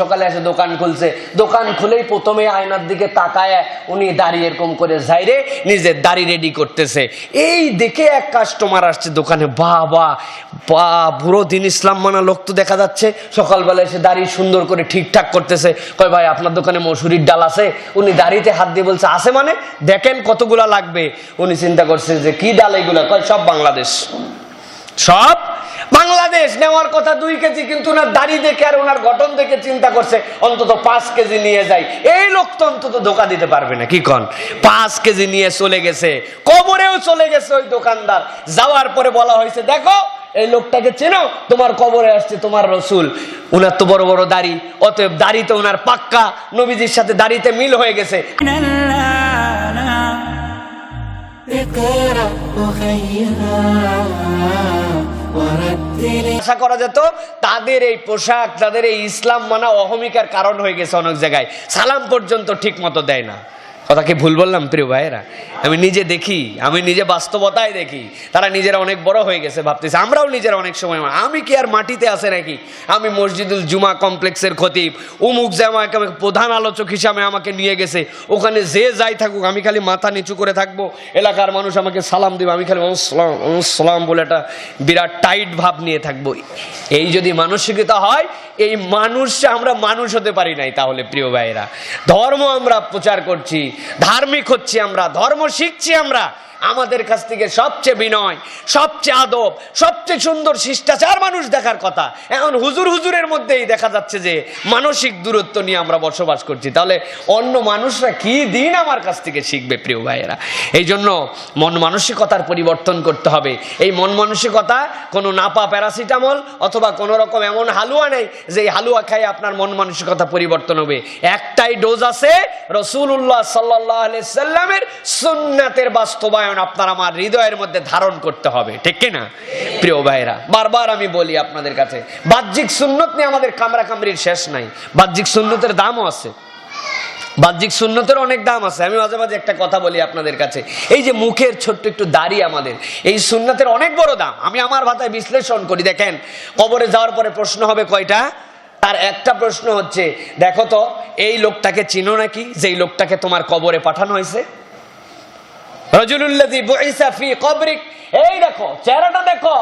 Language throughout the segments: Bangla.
সকালে এসে দোকান খুলছে। দোকান খুলেই প্রথমে আয়নার দিকে তাকায়, উনি দাঁড়িয়ে এরকম করে যাইরে নিজের দাড়ি রেডি করতেছে। এই দেখে এক কাস্টমার আসছে দোকানে বাহ বা বা পুরো দিন ইসলাম মানা লোক তো দেখা যাচ্ছে। সকালবেলা এসে দাড়ি সুন্দর করে ঠিকঠাক করতেছে। কয়, ভাই, আপনার দোকানে মসুরির ডাল আছে? উনি দাড়িতে হাত দিয়ে বলছে, আছে মানে? দেখেন কতগুলা লাগবে। উনি চিন্তা করছে যে, কি ডাল এইগুলা কয়, সব বাংলাদেশ। সব? বাংলাদেশ নেওয়ার কথা দুই কেজি কিন্তু ওনার দাড়ি দেখে আর ওনার গঠন দেখে চিন্তা করছে অন্তত পাঁচ কেজি নিয়ে যাই এই লোক তো অন্তত ধোকা দিতে পারবে না কি কন পাঁচ কেজি নিয়ে চলে গেছে কবরেও চলে গেছে ওই দোকানদার যাওয়ার পরে বলা হয়েছে দেখো এই লোকটাকে চেনো তোমার কবরে আসছে তোমার রসুল উনার তো বড় বড় দাড়ি অতএব দাড়িতে ওনার পাক্কা নবীজির সাথে দাড়িতে মিল হয়ে গেছে اقرأ خيرا ورتل আশা করা যেত তাদের এই পোশাক, তাদের এই ইসলাম মানা অহমিকার কারণ হয়ে গেছে অনেক জায়গায়। সালাম পর্যন্ত ঠিক মতো দেয় না। কথা কি ভুল বললাম, প্রিয় ভাইয়েরা? আমি নিজে দেখি, আমি নিজে বাস্তবতায় দেখি, তারা নিজেরা অনেক বড় হয়ে গেছে ভাবতেছে, আমরাও নিজেরা অনেক সময় আমি কি আর মাটিতে আছে নাকি? আমি মসজিদুল জুমা কমপ্লেক্সের খতিব, উমুক জামাকে প্রধান আলোচক হিসাবে আমাকে নিয়ে গেছে, ওখানে যে যাই থাকুক, আমি খালি মাথা নিচু করে থাকব, এলাকার মানুষ আমাকে সালাম দেবে, আমি খালি সালাম সালাম বলে একটা বিরাট টাইট ভাব নিয়ে থাকব। এই যদি মানসিকতা হয় এই মানুষ আমরা মানুষ হতে পারি নাই তাহলে, প্রিয় ভাইয়েরা। ধর্ম আমরা প্রচার করছি, ধার্মিক হচ্ছি আমরা, ধর্ম শিখছি আমরা। আমাদের কাছ থেকে সবচেয়ে বিনয়, সবচেয়ে আদব, সবচেয়ে সুন্দর শিষ্টাচার মানুষ দেখার কথা। এখন হুজুর হুজুরের মধ্যেই দেখা যাচ্ছে যে মানসিক দূরত্ব নিয়ে আমরা বসবাস করছি। তাহলে অন্য মানুষরা কি দিন আমার কাছ থেকে শিখবে প্রিয় ভাইয়েরা? এই জন্য মন মানসিকতার পরিবর্তন করতে হবে। এই মন মানসিকতা কোনো নাপা প্যারাসিটামল অথবা কোনো রকম এমন হালুয়া নেই যে এই হালুয়া খাই আপনার মন মানসিকতা পরিবর্তন হবে। একটাই ডোজ আছে রসুল্লাহ সাল্লাহ সাল্লামের সুন্নাতের বাস্তবায়ন। আপনার আমার হৃদয়ের মধ্যে ধারণ করতে হবে, ঠিক কিনা? প্রিয় ভাইরা বারবার আমি বলি আপনাদের কাছে, বাহ্যিক সুন্নত নিয়ে আমাদের কামরা কামড়ির শেষ নাই। বাহ্যিক সুন্নতের দামও আছে। বাহ্যিক সুন্নতের অনেক দাম আছে। আমি মাঝে মাঝে একটা কথা বলি আপনাদের কাছে। এই যে মুখের ছোট্ট একটু দাড়ি আমাদের, এই সুন্নতের অনেক বড় দাম। আমি আমার ভাতায় বিশ্লেষণ করি, দেখেন, কবরে যাওয়ার পরে প্রশ্ন হবে কয়টা? তার একটা প্রশ্ন হচ্ছে, দেখো তো, এই লোকটাকে চিনো নাকি? যেই লোকটাকে তোমার কবরে পাঠানো হয়েছে? رجل الذي بعث في قبرك এই দেখো, চেহারাটা দেখো।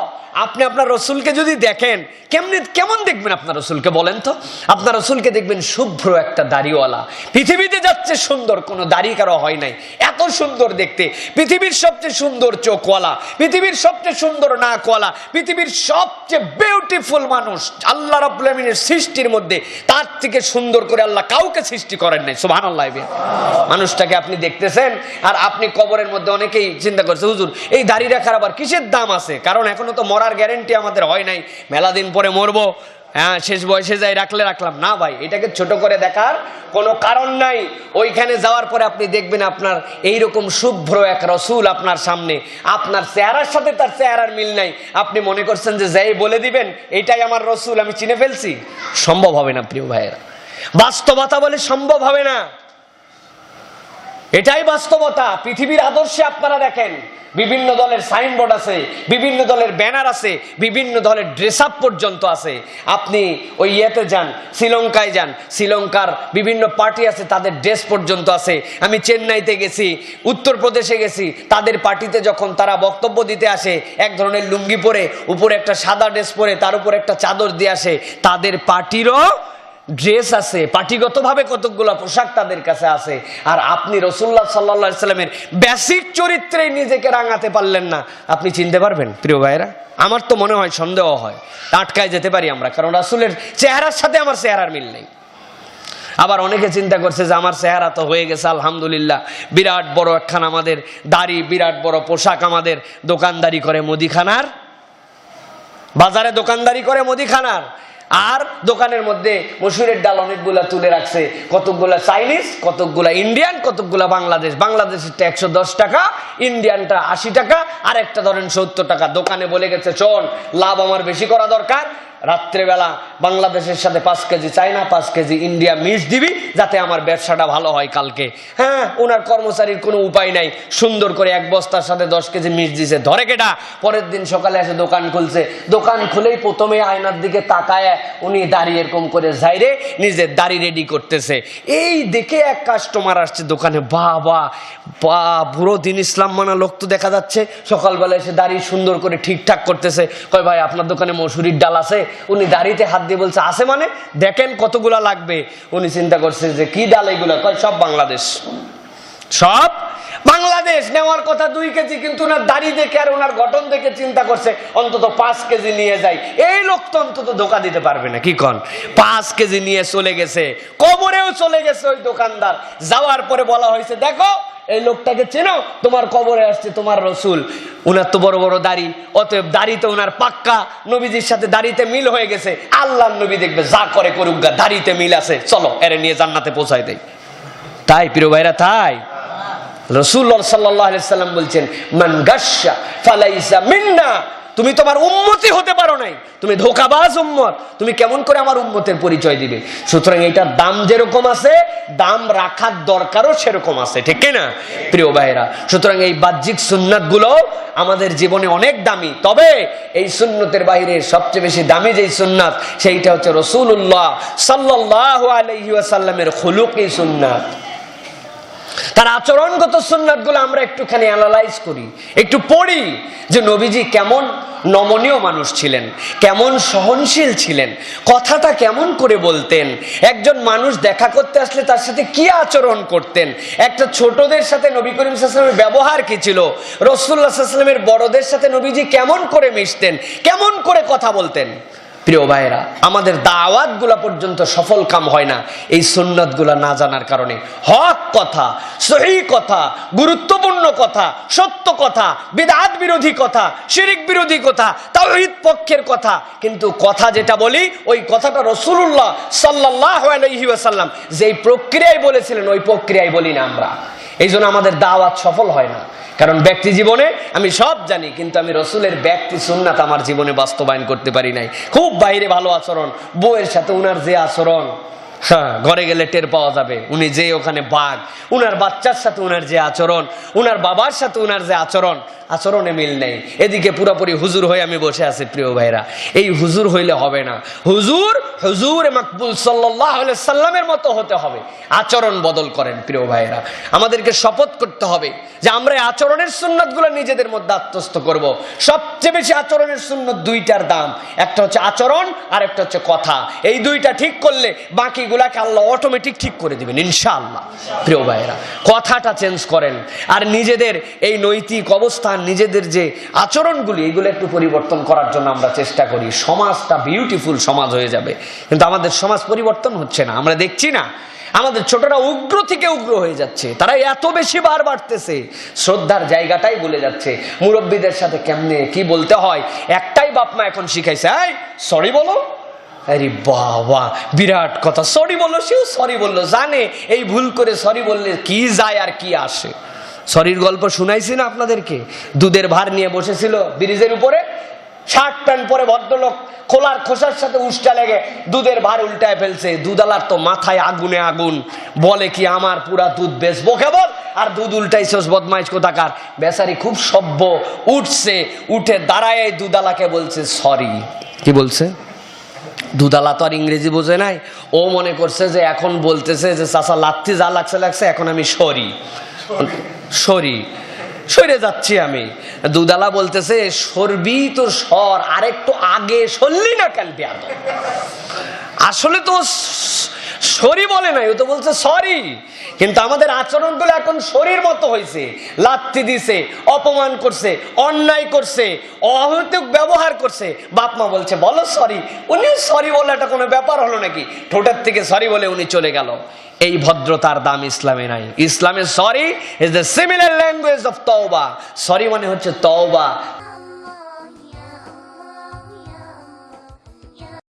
আপনি আপনার রসুলকে যদি দেখেন, কেমনি কেমন দেখবেন আপনার রসুলকে বলেন তো? আপনার রসুলকে দেখবেন শুভ্র একটা দাড়িওয়ালা। পৃথিবীতে যাচ্ছে সুন্দর, কোনো দাড়ি কারও হয় নাই। এত সুন্দর দেখতে। পৃথিবীর সবচেয়ে সুন্দর চোখওয়ালা। পৃথিবীর সবচেয়ে সুন্দর নাকওয়ালা। পৃথিবীর সবচেয়ে বিউটিফুল মানুষ। আল্লাহ আলামিনের সৃষ্টির মধ্যে তার থেকে সুন্দর করে আল্লাহ কাউকে সৃষ্টি করেন নাই। সুবহানাল্লাহ মানুষটাকে আপনি দেখতেছেন, আর আপনি কবরের মধ্যে অনেকেই চিন্তা করছে, হুজুর, এই দাড়ি রাখার আবার কিসের দাম আছে? কারণ এখনও তো মরার গ্যারেন্টি আমাদের হয় নাই। মেলা দিন পরে মরবো। হ্যাঁ শেষ বয়সে যাই রাখলে রাখলাম। না ভাই, এটাকে ছোট করে দেখার কোনো কারণ নাই। ওইখানে যাওয়ার পরে আপনি দেখবেন আপনার এইরকম শুভ্র এক রসুল আপনার সামনে। আপনার চেহারার সাথে তার চেহারার মিল নাই। আপনি মনে করছেন যে যাই বলে দিবেন, এটাই আমার রসুল, আমি চিনে ফেলছি? সম্ভব হবে না, প্রিয় ভাইয়েরা। বাস্তবতা বলে সম্ভব হবে না। এটাই বাস্তবতা। পৃথিবীর আদর্শে আপনারা দেখেন, বিভিন্ন দলের সাইনবোর্ড আছে, বিভিন্ন দলের ব্যানার আছে, বিভিন্ন দলের ড্রেস আপ পর্যন্ত আছে। আপনি ওই ইয়েতে যান, শ্রীলঙ্কায় যান, শ্রীলঙ্কার বিভিন্ন পার্টি আছে, তাদের ড্রেস পর্যন্ত আছে। আমি চেন্নাইতে গেছি, উত্তরপ্রদেশে গেছি, তাদের পার্টিতে যখন তারা বক্তব্য দিতে আসে, এক ধরনের লুঙ্গি পরে, উপরে একটা সাদা ড্রেস পরে, তার উপর একটা চাদর দিয়ে আসে, তাদের পার্টিরও ড্রেস আছে পার্টিগতভাবে কতকগুলো পোশাক তাদের কাছে আছে আর আপনি রসুল্লাহ সাল্লা সাল্লামের বেসিক চরিত্রে নিজেকে রাঙাতে পারলেন না আপনি চিনতে পারবেন? প্রিয় ভাইরা আমার তো মনে হয় সন্দেহ হয় আটকায় যেতে পারি আমরা কারণ রাসুলের চেহারার সাথে আমার চেহারার মিল নেই। আবার অনেকে চিন্তা করছে যে আমার চেহারা তো হয়ে গেছে আলহামদুলিল্লাহ বিরাট বড় একখান আমাদের দাড়ি বিরাট বড় পোশাক আমাদের দোকানদারি করে মুদিখানার। বাজারে দোকানদারি করে মুদিখানার আর দোকানের মধ্যে মসুরের ডাল অনেকগুলা তুলে রাখছে। কতকগুলা চাইনিজ, কতকগুলা ইন্ডিয়ান, কতকগুলা বাংলাদেশ। বাংলাদেশেরটা একশো দশ টাকা, ইন্ডিয়ানটা আশি টাকা, আর একটা ধরেন সত্তর টাকা। দোকানে বলে গেছে চল লাভ আমার বেশি করা দরকার। রাত্রেবেলা বাংলাদেশের সাথে পাঁচ কেজি চাইনা পাঁচ কেজি ইন্ডিয়া মিস দিবি, যাতে আমার ব্যবসাটা ভালো হয় কালকে। হ্যাঁ ওনার কর্মচারীর কোনো উপায় নাই। সুন্দর করে এক বস্তার সাথে দশ কেজি মিস দিছে। ধরে কেটা, পরের দিন সকালে এসে দোকান খুলছে। দোকান খুলেই প্রথমে আয়নার দিকে তাকায়, উনি দাঁড়িয়ে এরকম করে যাইরে নিজের দাড়ি রেডি করতেছে। এই দেখে এক কাস্টমার আসছে দোকানে বাহ বা, বুড়ো দিন ইসলাম মানা লোক তো দেখা যাচ্ছে। সকালবেলা এসে দাড়ি সুন্দর করে ঠিকঠাক করতেছে। কয়, ভাই, আপনার দোকানে মসুরির ডাল আছে? উনি দাড়িতে হাত দিয়ে বলছে আছে মানে? দেখেন কতগুলা লাগবে। উনি চিন্তা করছে যে কি ডাল এগুলো? সব বাংলাদেশ। সব বাংলাদেশ। নেওয়ার কথা দুই কেজি, কিন্তু ওনার দাড়ি দেখে আর ওনার গঠন দেখে চিন্তা করছে, অন্তত পাঁচ কেজি নিয়ে যাই। এই লোক তো অন্তত ধোকা দিতে পারবে না, কি কন? পাঁচ কেজি নিয়ে চলে গেছে। কবরেও চলে গেছে ওই দোকানদার। যাওয়ার পরে বলা হয়েছে, দেখো এই লোকটাকে চেন? তোমার কবরে আসছে তোমার রসুল। উনার তো বড় বড় দাড়ি। অতএব দাড়িতে উনার পাক্কা নবীজির সাথে দাড়িতে মিল হয়ে গেছে। আল্লাহ নবী দেখবে, যা করে করুক গা, দাড়িতে মিল আছে। চলো, এরে নিয়ে জান্নাতে পৌঁছায় দেয় তাই, প্রিয় ভাইরা, তাই। রসুল সাল্লাম বলছেন, মান ফালাইসা মিন্না। তুমি তোমার উন্মতি হতে পারো নাই। তুমি ধোকাবাজ উম্মত। তুমি কেমন করে আমার উম্মতের পরিচয় দিবে? সুতরাং এটার দাম যেরকম আছে, দাম রাখার দরকারও সেরকম আছে। ঠিক না প্রিয় ভাইরা সুতরাং এই বাহ্যিক সুন্নাতগুলো আমাদের জীবনে অনেক দামি। তবে এই সুন্নতের বাইরে সবচেয়ে বেশি দামি যেই সুন্নাত, সেইটা হচ্ছে রসুল্লাহ সাল্লাহ আলহি আসাল্লামের খুলুকি সুন্নাত। তার আচরণগত সুন্নাতগুলো আমরা একটুখানি অ্যানালাইজ করি, একটু পড়ি যে নবীজি কেমন নমনীয় মানুষ ছিলেন, কেমন সহনশীল ছিলেন, কথাটা কেমন করে বলতেন, একজন মানুষ দেখা করতে আসলে তার সাথে কি আচরণ করতেন, একটা ছোটদের সাথে নবী করিম সাল্লামের ব্যবহার কি ছিল রসুল্লাহ বড়দের সাথে নবীজি কেমন করে মিশতেন, কেমন করে কথা বলতেন? প্রিয় ভাইরা আমাদের দাওয়াতগুলা পর্যন্ত সফল কাম হয় না। এই সুন্নতগুলা না জানার কারণে। হক কথা, সহি কথা, গুরুত্বপূর্ণ কথা, সত্য কথা, বিদাত বিরোধী কথা, শিরিক বিরোধী কথা, তাওহীদ পক্ষের কথা। কিন্তু কথা যেটা বলি, ওই কথাটা রসুল্লাহ সাল্লাহ আলহি ওয়াসাল্লাম যেই প্রক্রিয়ায় বলেছিলেন, ওই প্রক্রিয়ায় বলি না আমরা। এই জন্য আমাদের দাওয়াত সফল হয় না। কারণ ব্যক্তি জীবনে আমি সব জানি, কিন্তু আমি রসুলের ব্যক্তি সুন্নাত আমার জীবনে বাস্তবায়ন করতে পারি নাই। খুব বাইরে ভালো আচরণ, বউয়ের সাথে উনার যে আচরণ হ্যাঁ ঘরে গেলে টের পাওয়া যাবে। উনি যে ওখানে বাঘ, উনার বাচ্চার সাথে উনার যে আচরণ, উনার বাবার সাথে উনার যে আচরণ, আচরণে মিল নেই। এদিকে পুরোপুরি হুজুর হয়ে আমি বসে আছি, প্রিয় ভাইরা এই হুজুর হইলে হবে না। হুজুর হুজুর মাকবুল সাল্লাহ সাল্লামের মতো হতে হবে। আচরণ বদল করেন, প্রিয় ভাইরা আমাদেরকে শপথ করতে হবে যে আমরা আচরণের সুন্নতগুলো নিজেদের মধ্যে আত্মস্থ করব। সবচেয়ে বেশি আচরণের সুন্নত দুইটার দাম। একটা হচ্ছে আচরণ আর একটা হচ্ছে কথা। এই দুইটা ঠিক করলে বাকিগুলাকে আল্লাহ অটোমেটিক ঠিক করে দিবেন, ইনশাআল্লাহ। প্রিয় ভাইরা কথাটা চেঞ্জ করেন। আর নিজেদের এই নৈতিক অবস্থান, নিজেদের যে আচরণগুলি, এগুলো একটু পরিবর্তন করার জন্য আমরা চেষ্টা করি। সমাজটা বিউটিফুল সমাজ হয়ে যাবে। কিন্তু আমাদের সমাজ পরিবর্তন হচ্ছে না। আমরা দেখছি না, আমাদের ছোটরা উগ্র থেকে উগ্র হয়ে যাচ্ছে। তারা এত বেশি বার বাড়তেছে। শ্রদ্ধার জায়গাটাই বলে যাচ্ছে। মুরব্বীদের সাথে কেমনে, কি বলতে হয়? একটাই বাপ মা এখন শিখাইছে সরি বলো। আরে বাবা, বিরাট কথা। সরি বলল সেও সরি বলল। জানে, এই ভুল করে সরি বললে কি যায় আর কি আসে। সরির গল্প শুনাইছি না আপনাদেরকে? দুধের ভার নিয়ে বসেছিল ব্রিজের উপরে। শার্ট প্যান্ট পরে ভদ্রলোক খোলার খোসার সাথে উষ্টা লেগে দুধের ভার উল্টায় ফেলছে। দুধালার তো মাথায় আগুনে আগুন। বলে কি, আমার পুরা দুধ বেচবো কেবল? আর দুধ উল্টাইছস, বদমাইশ কোথাকার? বেচারি খুব সভ্য, উঠছে, উঠে দাঁড়ায় দুধালাকে বলছে সরি কি বলছে? দুধালা তো আর ইংরেজি বোঝে নাই। ও মনে করছে যে এখন বলতেছে যে চাষা লাত্তি যা লাগছে লাগছে, এখন আমি সরি। সরি। সরে যাচ্ছি আমি। দুদালা বলতেছে, সরবি তো সর আরেকটু আগে সরলি না কেন আসলে তো সরি বলে নাই, ও তো বলছে সরি কিন্তু আমাদের আচরণগুলো এখন শরীর মতো হয়েছে। লাত্তি দিছে, অপমান করছে, অন্যায় করছে, অহৈতুক ব্যবহার করছে। বাপ মা বলছে, বলো সরি উনি সরি বলে এটা কোনো ব্যাপার হলো নাকি? ঠোঁটের থেকে সরি বলে উনি চলে গেল। এই ভদ্রতার দাম ইসলামে নাই। ইসলামে sorry is the similar language of তওবা সরি মানে হচ্ছে তওবা।